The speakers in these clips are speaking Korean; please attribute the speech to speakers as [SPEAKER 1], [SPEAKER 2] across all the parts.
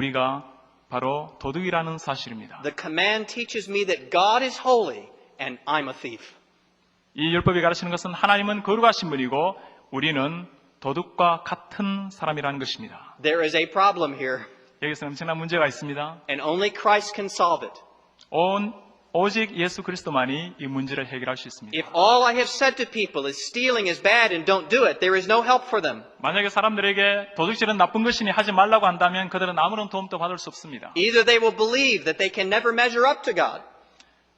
[SPEAKER 1] 우리가 바로 도둑이라는 사실입니다.
[SPEAKER 2] The command teaches me that God is holy and I'm a thief.
[SPEAKER 1] 이 율법이 가르치는 것은 하나님은 거룩하신 분이고 우리는 도둑과 같은 사람이라는 것입니다.
[SPEAKER 2] There is a problem here,
[SPEAKER 1] 여기서 엄청난 문제가 있습니다.
[SPEAKER 2] and only Christ can solve it.
[SPEAKER 1] 온 오직 예수 그리스도만이 이 문제를 해결할 수 있습니다.
[SPEAKER 2] If all I have said to people is stealing is bad and don't do it, there is no help for them.
[SPEAKER 1] 만약에 사람들에게 도둑질은 나쁜 것이니 하지 말라고 한다면 그들은 아무런 도움도 받을 수 없습니다.
[SPEAKER 2] Either they will believe that they can never measure up to God,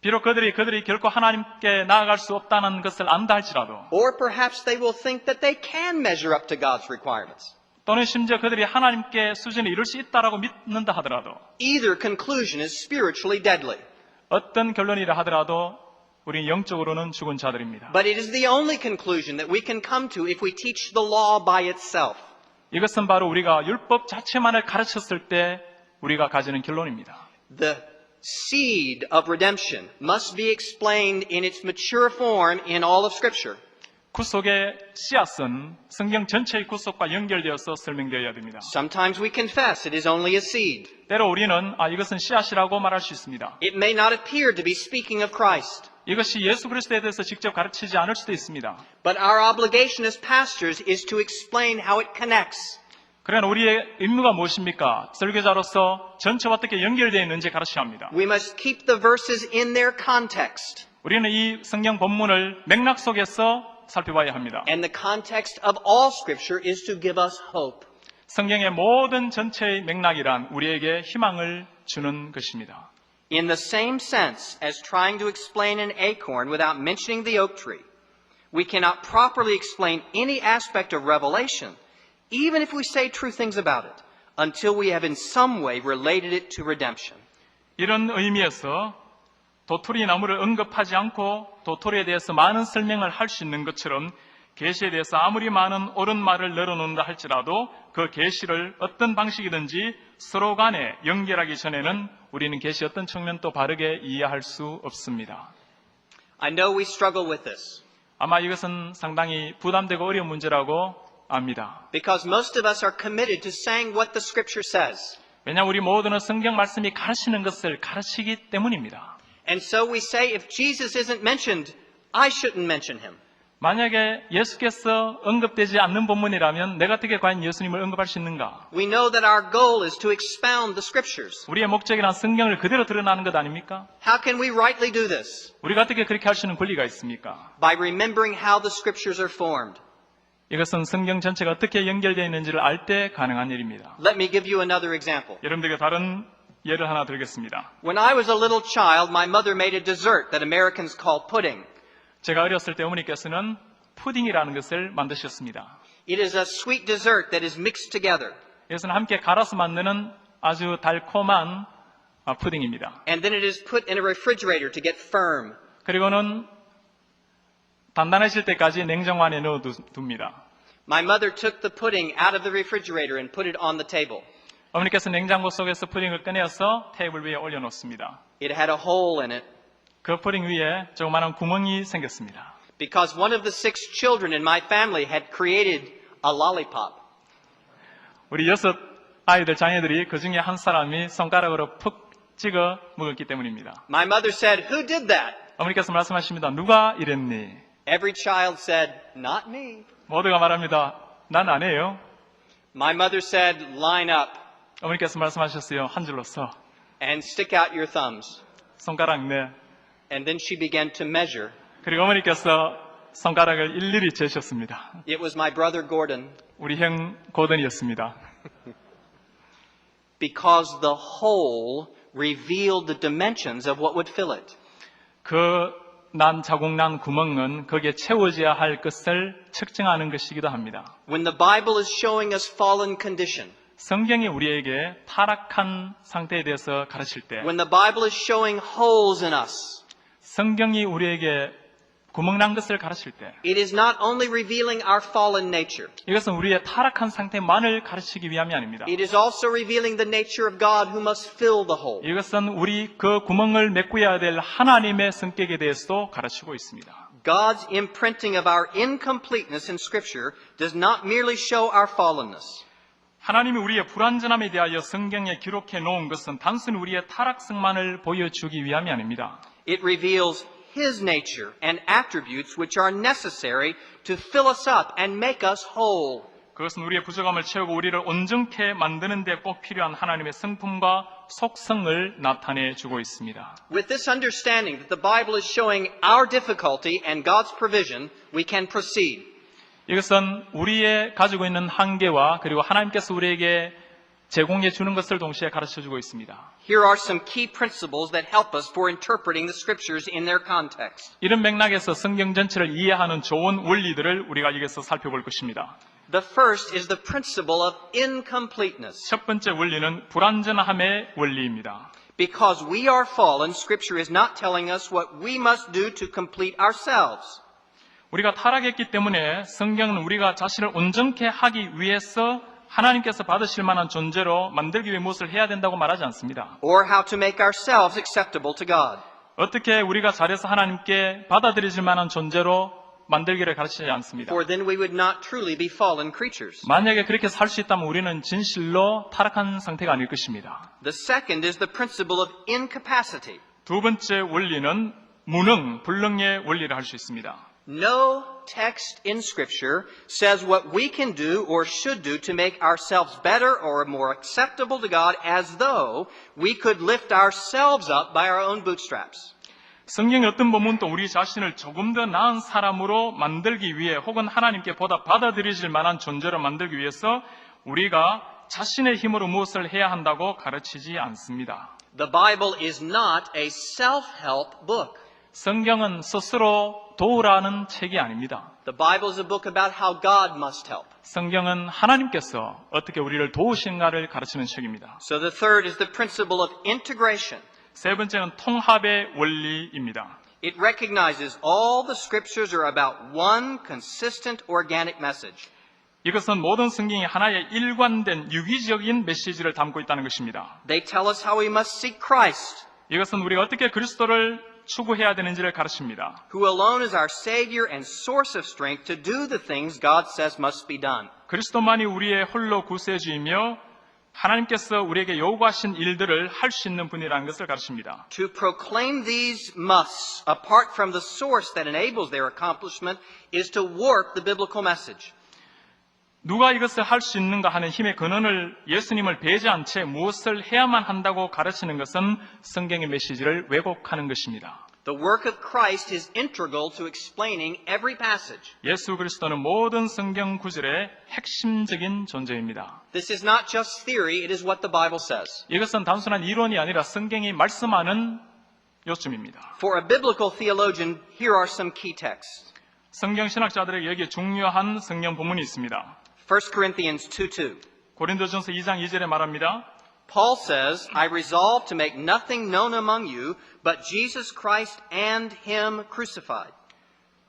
[SPEAKER 1] 비록 그들이 그들이 결코 하나님께 나아갈 수 없다는 것을 안다 할지라도
[SPEAKER 2] or perhaps they will think that they can measure up to God's requirements.
[SPEAKER 1] 또는 심지어 그들이 하나님께 수준에 이룰 수 있다라고 믿는다 하더라도
[SPEAKER 2] Either conclusion is spiritually deadly.
[SPEAKER 1] 어떤 결론이라 하더라도 우리 영적으로는 죽은 자들입니다.
[SPEAKER 2] But it is the only conclusion that we can come to if we teach the law by itself.
[SPEAKER 1] 이것은 바로 우리가 율법 자체만을 가르쳤을 때 우리가 가지는 결론입니다.
[SPEAKER 2] The seed of redemption must be explained in its mature form in all of Scripture.
[SPEAKER 1] 구속의 씨앗은 성경 전체의 구속과 연결되어서 설명되어야 됩니다.
[SPEAKER 2] Sometimes we confess it is only a seed.
[SPEAKER 1] 때로 우리는 아 이것은 씨앗이라고 말할 수 있습니다.
[SPEAKER 2] It may not appear to be speaking of Christ.
[SPEAKER 1] 이것이 예수 그리스도에 대해서 직접 가르치지 않을 수도 있습니다.
[SPEAKER 2] But our obligation as pastors is to explain how it connects.
[SPEAKER 1] 그러나 우리의 임무가 무엇입니까? 설교자로서 전체와 어떻게 연결되어 있는지 가르쳐야 합니다.
[SPEAKER 2] We must keep the verses in their context.
[SPEAKER 1] 우리는 이 성경 본문을 맥락 속에서 살펴봐야 합니다.
[SPEAKER 2] And the context of all Scripture is to give us hope.
[SPEAKER 1] 성경의 모든 전체의 맥락이란 우리에게 희망을 주는 것입니다.
[SPEAKER 2] In the same sense as trying to explain an acorn without mentioning the oak tree, we cannot properly explain any aspect of Revelation, even if we say true things about it, until we have in some way related it to redemption.
[SPEAKER 1] 이런 의미에서 도토리 나무를 언급하지 않고 도토리에 대해서 많은 설명을 할 수 있는 것처럼 계시에 대해서 아무리 많은 옳은 말을 늘어놓는다 할지라도 그 계시를 어떤 방식이든지 서로 간에 연결하기 전에는 우리는 계시 어떤 측면도 바르게 이해할 수 없습니다.
[SPEAKER 2] I know we struggle with this
[SPEAKER 1] 아마 이것은 상당히 부담되고 어려운 문제라고 압니다.
[SPEAKER 2] because most of us are committed to saying what the Scripture says.
[SPEAKER 1] 왜냐하면 우리 모두는 성경 말씀이 가르치는 것을 가르치기 때문입니다.
[SPEAKER 2] And so we say if Jesus isn't mentioned, I shouldn't mention him.
[SPEAKER 1] 만약에 예수께서 언급되지 않는 본문이라면 내가 어떻게 과연 예수님을 언급할 수 있는가?
[SPEAKER 2] We know that our goal is to expound the Scriptures.
[SPEAKER 1] 우리의 목적이란 성경을 그대로 드러나는 것 아닙니까?
[SPEAKER 2] How can we rightly do this?
[SPEAKER 1] 우리가 어떻게 그렇게 할 수 있는 권리가 있습니까?
[SPEAKER 2] By remembering how the Scriptures are formed.
[SPEAKER 1] 이것은 성경 전체가 어떻게 연결되어 있는지를 알 때 가능한 일입니다.
[SPEAKER 2] Let me give you another example.
[SPEAKER 1] 여러분들에게 다른 예를 하나 드리겠습니다.
[SPEAKER 2] When I was a little child, my mother made a dessert that Americans call pudding.
[SPEAKER 1] 제가 어렸을 때 어머니께서는 푸딩이라는 것을 만드셨습니다.
[SPEAKER 2] It is a sweet dessert that is mixed together.
[SPEAKER 1] 이것은 함께 갈아서 만드는 아주 달콤한 아, 푸딩입니다.
[SPEAKER 2] And then it is put in a refrigerator to get firm.
[SPEAKER 1] 그리고는 단단해질 때까지 냉장고 안에 넣어 두- 둡니다.
[SPEAKER 2] My mother took the pudding out of the refrigerator and put it on the table.
[SPEAKER 1] 어머니께서 냉장고 속에서 푸딩을 꺼내어서 테이블 위에 올려놓습니다.
[SPEAKER 2] It had a hole in it
[SPEAKER 1] 그 푸딩 위에 조그마한 구멍이 생겼습니다.
[SPEAKER 2] because one of the six children in my family had created a lollipop.
[SPEAKER 1] 우리 여섯 아이들 자녀들이 그 중에 한 사람이 손가락으로 푹 찍어 먹었기 때문입니다.
[SPEAKER 2] My mother said, Who did that?
[SPEAKER 1] 어머니께서 말씀하십니다. 누가 이랬니?
[SPEAKER 2] Every child said, Not me.
[SPEAKER 1] 모두가 말합니다. 난안 해요.
[SPEAKER 2] My mother said, Line up
[SPEAKER 1] 어머니께서 말씀하셨어요. 한 줄로 서.
[SPEAKER 2] and stick out your thumbs.
[SPEAKER 1] 손가락 내.
[SPEAKER 2] And then she began to measure.
[SPEAKER 1] 그리고 어머니께서 손가락을 일일이 재셨습니다.
[SPEAKER 2] It was my brother Gordon
[SPEAKER 1] 우리 형 고든이었습니다.
[SPEAKER 2] because the hole revealed the dimensions of what would fill it.
[SPEAKER 1] 그 난 자국 난 구멍은 거기에 채워져야 할 것을 측정하는 것이기도 합니다.
[SPEAKER 2] When the Bible is showing us fallen condition,
[SPEAKER 1] 성경이 우리에게 타락한 상태에 대해서 가르칠 때
[SPEAKER 2] when the Bible is showing holes in us,
[SPEAKER 1] 성경이 우리에게 구멍난 것을 가르칠 때
[SPEAKER 2] it is not only revealing our fallen nature,
[SPEAKER 1] 이것은 우리의 타락한 상태만을 가르치기 위함이 아닙니다.
[SPEAKER 2] it is also revealing the nature of God who must fill the hole.
[SPEAKER 1] 이것은 우리 그 구멍을 메꾸어야 될 하나님의 성격에 대해서도 가르치고 있습니다.
[SPEAKER 2] God's imprinting of our incompleteness in Scripture does not merely show our fallenness.
[SPEAKER 1] 하나님이 우리의 불완전함에 대하여 성경에 기록해 놓은 것은 단순히 우리의 타락성만을 보여주기 위함이 아닙니다.
[SPEAKER 2] It reveals His nature and attributes which are necessary to fill us up and make us whole.
[SPEAKER 1] 그것은 우리의 부족함을 채우고 우리를 온전케 만드는 데 꼭 필요한 하나님의 성품과 속성을 나타내 주고 있습니다.
[SPEAKER 2] With this understanding that the Bible is showing our difficulty and God's provision, we can proceed.
[SPEAKER 1] 이것은 우리의 가지고 있는 한계와 그리고 하나님께서 우리에게 제공해 주는 것을 동시에 가르쳐 주고 있습니다.
[SPEAKER 2] Here are some key principles that help us for interpreting the scriptures in their context.
[SPEAKER 1] 이런 맥락에서 성경 전체를 이해하는 좋은 원리들을 우리가 여기서 살펴볼 것입니다.
[SPEAKER 2] The first is the principle of incompleteness.
[SPEAKER 1] 첫 번째 원리는 불완전함의 원리입니다.
[SPEAKER 2] Because we are fallen, scripture is not telling us what we must do to complete ourselves.
[SPEAKER 1] 우리가 타락했기 때문에 성경은 우리가 자신을 온전케 하기 위해서 하나님께서 받으실 만한 존재로 만들기 위해 무엇을 해야 된다고 말하지 않습니다.
[SPEAKER 2] or how to make ourselves acceptable to God.
[SPEAKER 1] 어떻게 우리가 잘해서 하나님께 받아들여질 만한 존재로 만들기를 가르치지 않습니다.
[SPEAKER 2] For then we would not truly be fallen creatures.
[SPEAKER 1] 만약에 그렇게 살 수 있다면 우리는 진실로 타락한 상태가 아닐 것입니다.
[SPEAKER 2] The second is the principle of incapacity.
[SPEAKER 1] 두 번째 원리는 무능, 불능의 원리를 할 수 있습니다.
[SPEAKER 2] No text in Scripture says what we can do or should do to make ourselves better or more acceptable to God as though we could lift ourselves up by our own bootstraps.
[SPEAKER 1] 성경의 어떤 부분도 우리 자신을 조금 더 나은 사람으로 만들기 위해 혹은 하나님께 보다 받아들여질 만한 존재로 만들기 위해서 우리가 자신의 힘으로 무엇을 해야 한다고 가르치지 않습니다.
[SPEAKER 2] The Bible is not a self-help book.
[SPEAKER 1] 성경은 스스로 도우라는 책이 아닙니다.
[SPEAKER 2] The Bible is a book about how God must help.
[SPEAKER 1] 성경은 하나님께서 어떻게 우리를 도우신가를 가르치는 책입니다.
[SPEAKER 2] So the third is the principle of integration.
[SPEAKER 1] 세 번째는 통합의 원리입니다.
[SPEAKER 2] It recognizes all the scriptures are about one consistent organic message.
[SPEAKER 1] 이것은 모든 성경이 하나의 일관된 유기적인 메시지를 담고 있다는 것입니다.
[SPEAKER 2] They tell us how we must seek Christ,
[SPEAKER 1] 이것은 우리가 어떻게 그리스도를 추구해야 되는지를 가르칩니다.
[SPEAKER 2] who alone is our Savior and source of strength to do the things God says must be done.
[SPEAKER 1] 그리스도만이 우리의 홀로 구세주이며 하나님께서 우리에게 요구하신 일들을 할 수 있는 분이라는 것을 가르칩니다.
[SPEAKER 2] To proclaim these musts apart from the source that enables their accomplishment is to warp the biblical message.
[SPEAKER 1] 누가 이것을 할 수 있는가 하는 힘의 근원을 예수님을 배제한 채 무엇을 해야만 한다고 가르치는 것은 성경의 메시지를 왜곡하는 것입니다.
[SPEAKER 2] The work of Christ is integral to explaining every passage.
[SPEAKER 1] 예수 그리스도는 모든 성경 구절의 핵심적인 존재입니다.
[SPEAKER 2] This is not just theory, it is what the Bible says.
[SPEAKER 1] 이것은 단순한 이론이 아니라 성경이 말씀하는 요점입니다.
[SPEAKER 2] For a biblical theologian, here are some key texts.
[SPEAKER 1] 성경 신학자들에게 여기에 중요한 성경 본문이 있습니다.
[SPEAKER 2] 1 Corinthians 2 2.
[SPEAKER 1] 고린도전서 2장 2절에 말합니다.
[SPEAKER 2] Paul says, I resolve to make nothing known among you but Jesus Christ and Him crucified.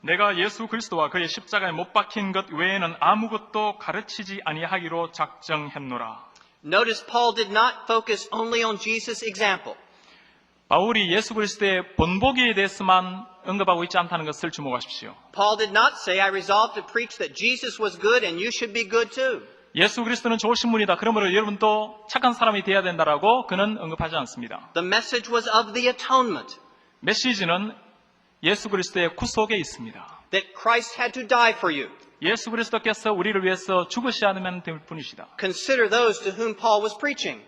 [SPEAKER 1] 내가 예수 그리스도와 그의 십자가에 못 박힌 것 외에는 아무것도 가르치지 아니하기로 작정했노라.
[SPEAKER 2] Notice Paul did not focus only on Jesus' example.
[SPEAKER 1] 바울이 예수 그리스도의 본보기에 대해서만 언급하고 있지 않다는 것을 주목하십시오.
[SPEAKER 2] Paul did not say, I resolve to preach that Jesus was good and you should be good too.
[SPEAKER 1] 예수 그리스도는 좋으신 분이다. 그러므로 여러분도 착한 사람이 되어야 된다라고 그는 언급하지 않습니다.
[SPEAKER 2] The message was of the atonement,
[SPEAKER 1] 메시지는 예수 그리스도의 구속에 있습니다.
[SPEAKER 2] that Christ had to die for you.
[SPEAKER 1] 예수 그리스도께서 우리를 위해서 죽으셔야 하면 될 뿐이시다.
[SPEAKER 2] Consider those to whom Paul was preaching.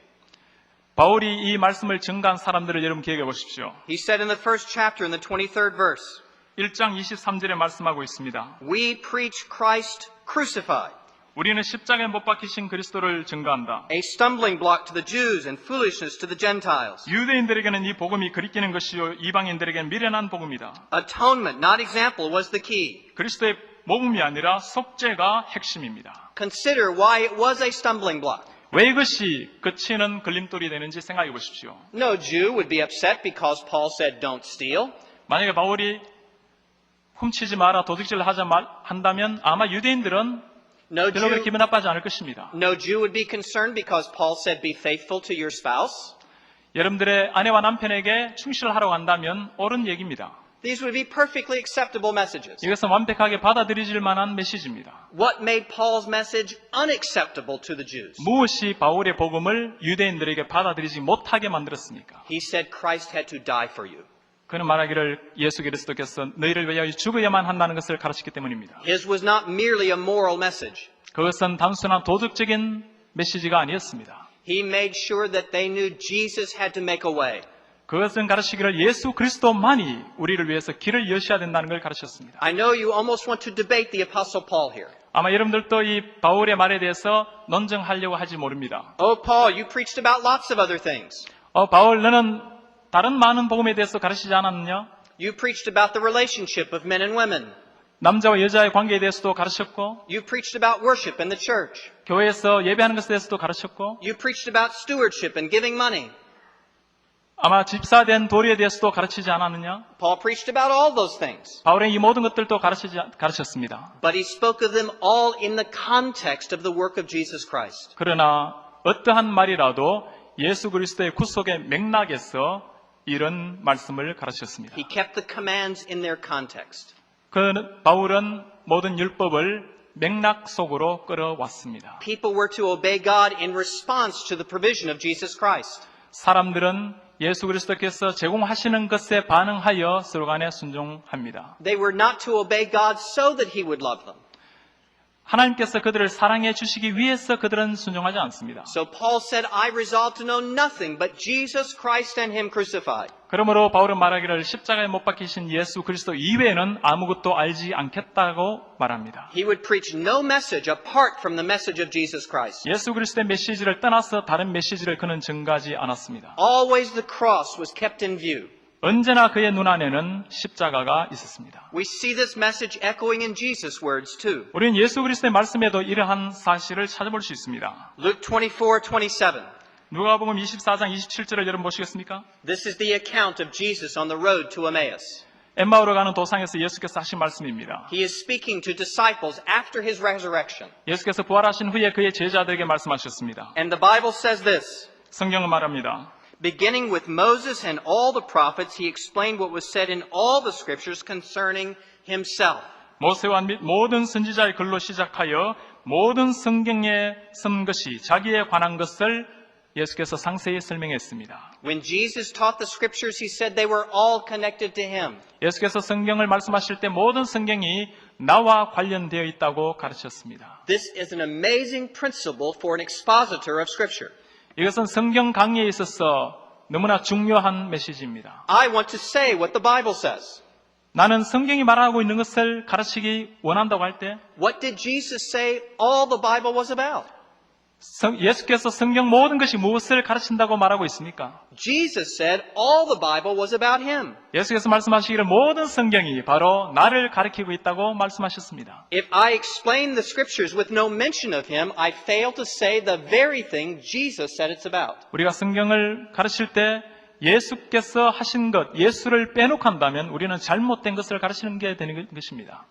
[SPEAKER 1] 바울이 이 말씀을 증가한 사람들을 여러분 기억해 보십시오.
[SPEAKER 2] He said in the first chapter in the 23rd verse,
[SPEAKER 1] 1장 23절에 말씀하고 있습니다.
[SPEAKER 2] We preach Christ crucified,
[SPEAKER 1] 우리는 십자가에 못 박히신 그리스도를 증가한다.
[SPEAKER 2] a stumbling block to the Jews and foolishness to the Gentiles.
[SPEAKER 1] 유대인들에게는 이 복음이 그리끼는 것이요 이방인들에게는 미련한 복음이다.
[SPEAKER 2] Atonement, not example, was the key.
[SPEAKER 1] 그리스도의 복음이 아니라 속죄가 핵심입니다.
[SPEAKER 2] Consider why it was a stumbling block.
[SPEAKER 1] 왜 이것이 끝이는 걸림돌이 되는지 생각해 보십시오.
[SPEAKER 2] No Jew would be upset because Paul said, Don't steal.
[SPEAKER 1] 만약에 바울이 훔치지 마라 도둑질 하자 말 한다면 아마 유대인들은
[SPEAKER 2] No
[SPEAKER 1] 별로
[SPEAKER 2] Jew,
[SPEAKER 1] 기분 나빠하지 않을 것입니다.
[SPEAKER 2] no Jew would be concerned because Paul said, Be faithful to your spouse.
[SPEAKER 1] 여러분들의 아내와 남편에게 충실하라고 한다면 옳은 얘기입니다.
[SPEAKER 2] These would be perfectly acceptable messages.
[SPEAKER 1] 이것은 완벽하게 받아들여질 만한 메시지입니다.
[SPEAKER 2] What made Paul's message unacceptable to the Jews?
[SPEAKER 1] 무엇이 바울의 복음을 유대인들에게 받아들이지 못하게 만들었습니까?
[SPEAKER 2] He said Christ had to die for you.
[SPEAKER 1] 그는 말하기를 예수 그리스도께서 너희를 위하여 죽어야만 한다는 것을 가르치기 때문입니다.
[SPEAKER 2] His was not merely a moral message.
[SPEAKER 1] 그것은 단순한 도덕적인 메시지가 아니었습니다.
[SPEAKER 2] He made sure that they knew Jesus had to make a way.
[SPEAKER 1] 그것은 가르치기를 예수 그리스도만이 우리를 위해서 길을 여셔야 된다는 걸 가르쳤습니다.
[SPEAKER 2] I know you almost want to debate the Apostle Paul here.
[SPEAKER 1] 아마 여러분들도 이 바울의 말에 대해서 논쟁하려고 하지 모릅니다.
[SPEAKER 2] Oh, Paul, you preached about lots of other things.
[SPEAKER 1] 어, 바울 너는 다른 많은 복음에 대해서 가르치지 않았느냐?
[SPEAKER 2] You preached about the relationship of men and women.
[SPEAKER 1] 남자와 여자의 관계에 대해서도 가르쳤고
[SPEAKER 2] You preached about worship in the church.
[SPEAKER 1] 교회에서 예배하는 것에 대해서도 가르쳤고
[SPEAKER 2] You preached about stewardship and giving money.
[SPEAKER 1] 아마 집사된 도리에 대해서도 가르치지 않았느냐?
[SPEAKER 2] Paul preached about all those things.
[SPEAKER 1] 바울은 이 모든 것들도 가르치지, 가르쳤습니다.
[SPEAKER 2] But he spoke of them all in the context of the work of Jesus Christ.
[SPEAKER 1] 그러나 어떠한 말이라도 예수 그리스도의 구속의 맥락에서 이런 말씀을 가르쳤습니다.
[SPEAKER 2] He kept the commands in their context.
[SPEAKER 1] 그 바울은 모든 율법을 맥락 속으로 끌어왔습니다.
[SPEAKER 2] People were to obey God in response to the provision of Jesus Christ.
[SPEAKER 1] 사람들은 예수 그리스도께서 제공하시는 것에 반응하여 서로 간에 순종합니다.
[SPEAKER 2] They were not to obey God so that he would love them.
[SPEAKER 1] 하나님께서 그들을 사랑해 주시기 위해서 그들은 순종하지 않습니다.
[SPEAKER 2] So Paul said, I resolve to know nothing but Jesus Christ and him crucified.
[SPEAKER 1] 그러므로 바울은 말하기를 십자가에 못 박히신 예수 그리스도 이외에는 아무것도 알지 않겠다고 말합니다.
[SPEAKER 2] He would preach no message apart from the message of Jesus Christ.
[SPEAKER 1] 예수 그리스도의 메시지를 떠나서 다른 메시지를 그는 증가하지 않았습니다.
[SPEAKER 2] Always the cross was kept in view.
[SPEAKER 1] 언제나 그의 눈 안에는 십자가가 있었습니다.
[SPEAKER 2] We see this message echoing in Jesus' words too.
[SPEAKER 1] 우리는 예수 그리스도의 말씀에도 이러한 사실을 찾아볼 수 있습니다.
[SPEAKER 2] Luke 24, 27.
[SPEAKER 1] 누가복음 24장 27절을 여러분 보시겠습니까?
[SPEAKER 2] This is the account of Jesus on the road to Emmaus.
[SPEAKER 1] 엠마오로 가는 도상에서 예수께서 하신 말씀입니다.
[SPEAKER 2] He is speaking to disciples after his resurrection.
[SPEAKER 1] 예수께서 부활하신 후에 그의 제자들에게 말씀하셨습니다.
[SPEAKER 2] And the Bible says this.
[SPEAKER 1] 성경은 말합니다.
[SPEAKER 2] Beginning with Moses and all the prophets, he explained what was said in all the scriptures concerning himself.
[SPEAKER 1] 모세와 및 모든 선지자의 글로 시작하여 모든 성경에 쓴 것이 자기에 관한 것을 예수께서 상세히 설명했습니다.
[SPEAKER 2] When Jesus taught the scriptures, he said they were all connected to him.
[SPEAKER 1] 예수께서 성경을 말씀하실 때 모든 성경이 나와 관련되어 있다고 가르쳤습니다.
[SPEAKER 2] This is an amazing principle for an expositor of scripture.
[SPEAKER 1] 이것은 성경 강의에 있어서 너무나 중요한 메시지입니다.
[SPEAKER 2] I want to say what the Bible says.
[SPEAKER 1] 나는 성경이 말하고 있는 것을 가르치기 원한다고 할 때
[SPEAKER 2] What did Jesus say all the Bible was about?
[SPEAKER 1] 성- 예수께서 성경 모든 것이 무엇을 가르친다고 말하고 있습니까?
[SPEAKER 2] Jesus said all the Bible was about him.
[SPEAKER 1] 예수께서 말씀하시기를 모든 성경이 바로 나를 가르치고 있다고 말씀하셨습니다.
[SPEAKER 2] If I explain the scriptures with no mention of him, I fail to say the very thing Jesus said it's about.
[SPEAKER 1] 우리가 성경을 가르칠 때 예수께서 하신 것, 예수를 빼놓고 한다면 우리는 잘못된 것을 가르치는 게 되는 것입니다.